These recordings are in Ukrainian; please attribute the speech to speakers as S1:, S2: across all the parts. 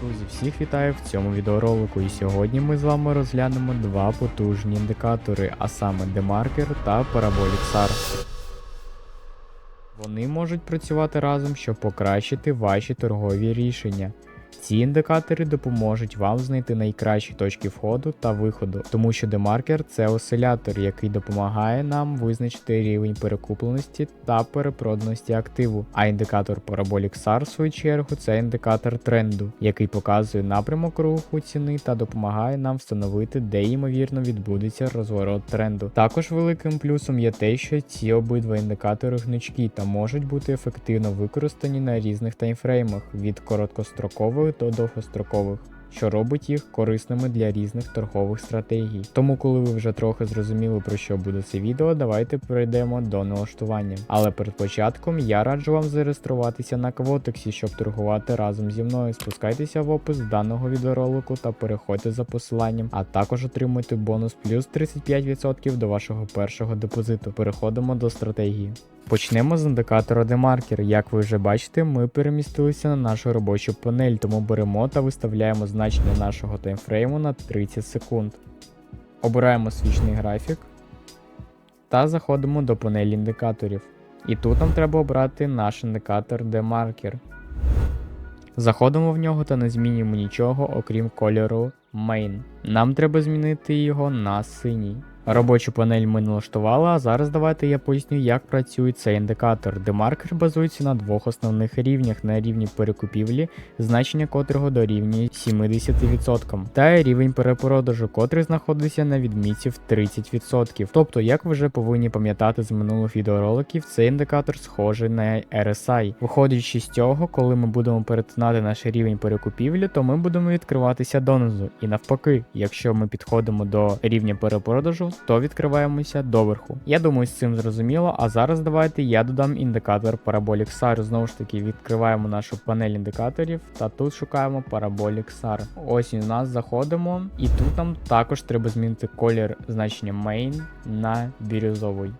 S1: Друзі, всіх вітаю в цьому відеоролику. І сьогодні ми з вами розглянемо два потужні індикатори, а саме демаркер та Parabolic SAR. Вони можуть працювати разом, щоб покращити ваші торгові рішення. Ці індикатори допоможуть вам знайти найкращі точки входу та виходу, тому що демаркер це осцилятор, який допомагає нам визначити рівень перекупленості та перепроданості активу. А індикатор Parabolic SAR, в свою чергу, це індикатор тренду, який показує напрямок руху ціни та допомагає нам встановити, де ймовірно відбудеться розворот тренду. Також великим плюсом є те, що ці обидва індикатори гнучкі та можуть бути ефективно використані на різних таймфреймах від короткострокових до довгострокових. Що робить їх корисними для різних торгових стратегій. Тому, коли ви вже трохи зрозуміли про що буде це відео, давайте перейдемо до налаштування. Але перед початком я раджу вам зареєструватися на Квотексі, щоб торгувати разом зі мною. Спускайтеся в опис даного відеоролику та переходьте за посиланням, а також отримуйте бонус плюс 35% до вашого першого депозиту. Переходимо до стратегії. Почнемо з індикатора демаркер. Як ви вже бачите, ми перемістилися на нашу робочу панель, тому беремо та виставляємо значення нашого таймфрейму на 30 секунд. Обираємо свічний графік та заходимо до панелі індикаторів. І тут нам треба обрати наш індикатор демаркер. Заходимо в нього та не змінюємо нічого, окрім кольору Main. Нам треба змінити його на синій. Робочу панель ми налаштували, а зараз давайте я поясню, як працює цей індикатор. Демаркер базується на двох основних рівнях: на рівні перекупівлі, значення котрого дорівнює 70%, та рівень перепродажу, котрий знаходиться на відмітці в 30%. Тобто, як ви вже повинні пам'ятати з минулих відеороликів, цей індикатор схожий на RSI. Виходячи з цього, коли ми будемо перетинати наш рівень перекупівлі, то ми будемо відкриватися донизу. І навпаки, якщо ми підходимо до рівня перепродажу, то відкриваємося доверху. Я думаю, з цим зрозуміло. А зараз давайте я додам індикатор Parabolic SAR. Знову ж таки, відкриваємо нашу панель індикаторів та тут шукаємо Parabolic SAR. Ось у нас заходимо, і тут нам також треба змінити колір значення Main на бірюзовий.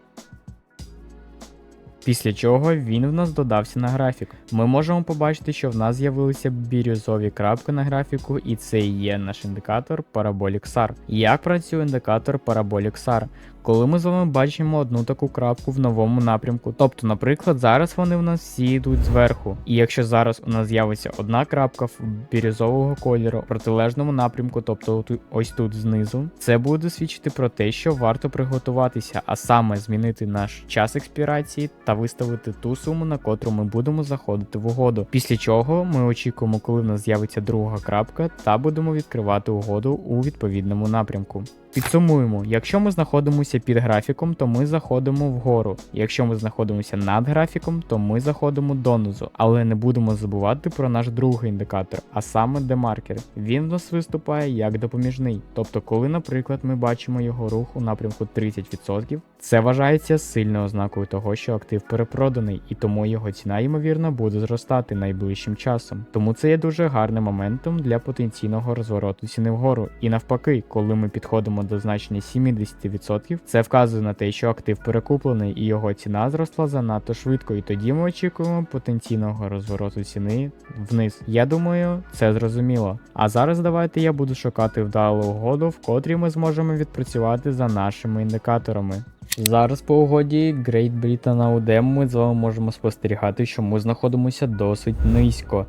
S1: Після чого він в нас додався на графік. Ми можемо побачити, що в нас з'явилися бірюзові крапки на графіку, і це і є наш індикатор Parabolic SAR. Як працює індикатор Parabolic SAR? Коли ми з вами бачимо одну таку крапку в новому напрямку, тобто, наприклад, зараз вони в нас всі йдуть зверху. І якщо зараз у нас з'явиться одна крапка в бірюзового кольору в протилежному напрямку, тобто ось тут знизу, це буде свідчити про те, що варто приготуватися, а саме змінити наш час експірації та виставити ту суму, на котру ми будемо заходити в угоду. Після чого ми очікуємо, коли в нас з'явиться друга крапка, та будемо відкривати угоду у відповідному напрямку. Підсумуємо, якщо ми знаходимося під графіком, то ми заходимо вгору. Якщо ми знаходимося над графіком, то ми заходимо донизу. Але не будемо забувати про наш другий індикатор, а саме демаркер. Він в нас виступає як допоміжний. Тобто, коли, наприклад, ми бачимо його рух у напрямку 30%, це вважається сильною ознакою того, що актив перепроданий, і тому його ціна, ймовірно, буде зростати найближчим часом. Тому це є дуже гарним моментом для потенційного розвороту ціни вгору. І навпаки, коли ми підходимо до значення 70%, це вказує на те, що актив перекуплений і його ціна зросла занадто швидко, і тоді ми очікуємо потенційного розвороту ціни вниз. Я думаю, це зрозуміло. А зараз давайте я буду шукати вдалу угоду, в котрій ми зможемо відпрацювати за нашими індикаторами. Зараз по угоді Great Britain AUD ми з вами можемо спостерігати, що ми знаходимося досить низько.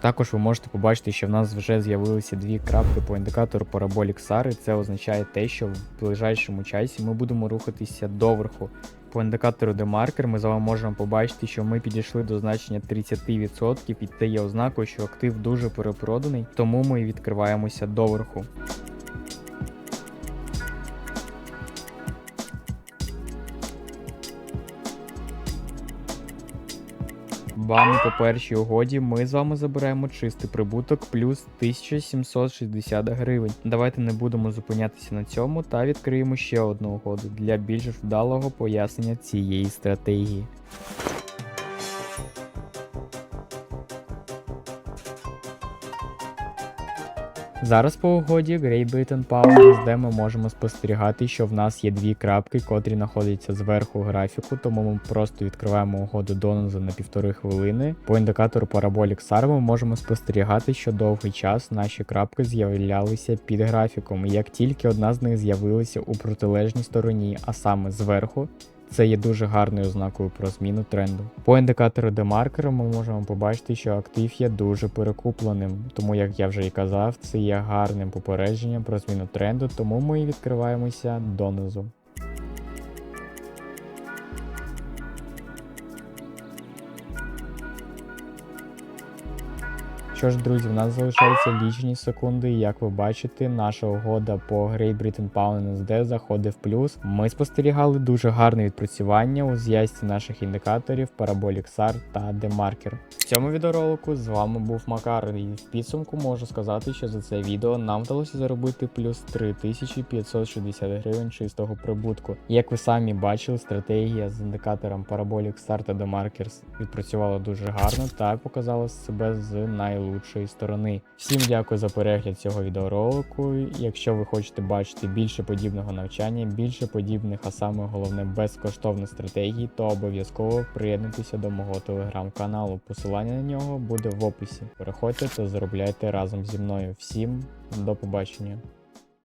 S1: Також ви можете побачити, що в нас вже з'явилися дві крапки по індикатору параболік Сари. це означає те, що в ближайшому часі ми будемо рухатися доверху. По індикатору демаркер ми з вами можемо побачити, що ми підійшли до значення 30%, і це є ознакою, що актив дуже перепроданий, тому ми відкриваємося доверху. Бам, по першій угоді ми з вами забираємо чистий прибуток плюс 1760 гривень. Давайте не будемо зупинятися на цьому та відкриємо ще одну угоду для більш вдалого пояснення цієї стратегії. Зараз по угоді Great Britain Power, де ми можемо спостерігати, що в нас є дві крапки, котрі знаходяться зверху графіку, тому ми просто відкриваємо угоду доноза на півтори хвилини. По індикатору Parabolic SAR ми можемо спостерігати, що довгий час наші крапки з'являлися під графіком. Як тільки одна з них з'явилася у протилежній стороні, а саме зверху, це є дуже гарною ознакою про зміну тренду. По індикатору демаркеру ми можемо побачити, що актив є дуже перекупленим, тому як я вже і казав, це є гарним попередженням про зміну тренду, тому ми відкриваємося донизу. Що ж, друзі, в нас залишаються лічені секунди, як ви бачите, наша угода по Great Britain Pound NSD заходить в плюс. Ми спостерігали дуже гарне відпрацювання у зв'язці наших індикаторів Parabolic SAR та Demarker. В цьому відеоролику з вами був Макар, і в підсумку можу сказати, що за це відео нам вдалося заробити плюс 3560 гривень чистого прибутку. Як ви самі бачили, стратегія з індикатором Parabolic SAR та Demarkers відпрацювала дуже гарно та показала себе з найлучшої сторони. Всім дякую за перегляд цього відеоролику. Якщо ви хочете бачити більше подібного навчання, більше подібних, а саме головне безкоштовних стратегій, то обов'язково приєднуйтеся до мого телеграм-каналу. Посилання на нього буде в описі. Переходьте та заробляйте разом зі мною. Всім до побачення.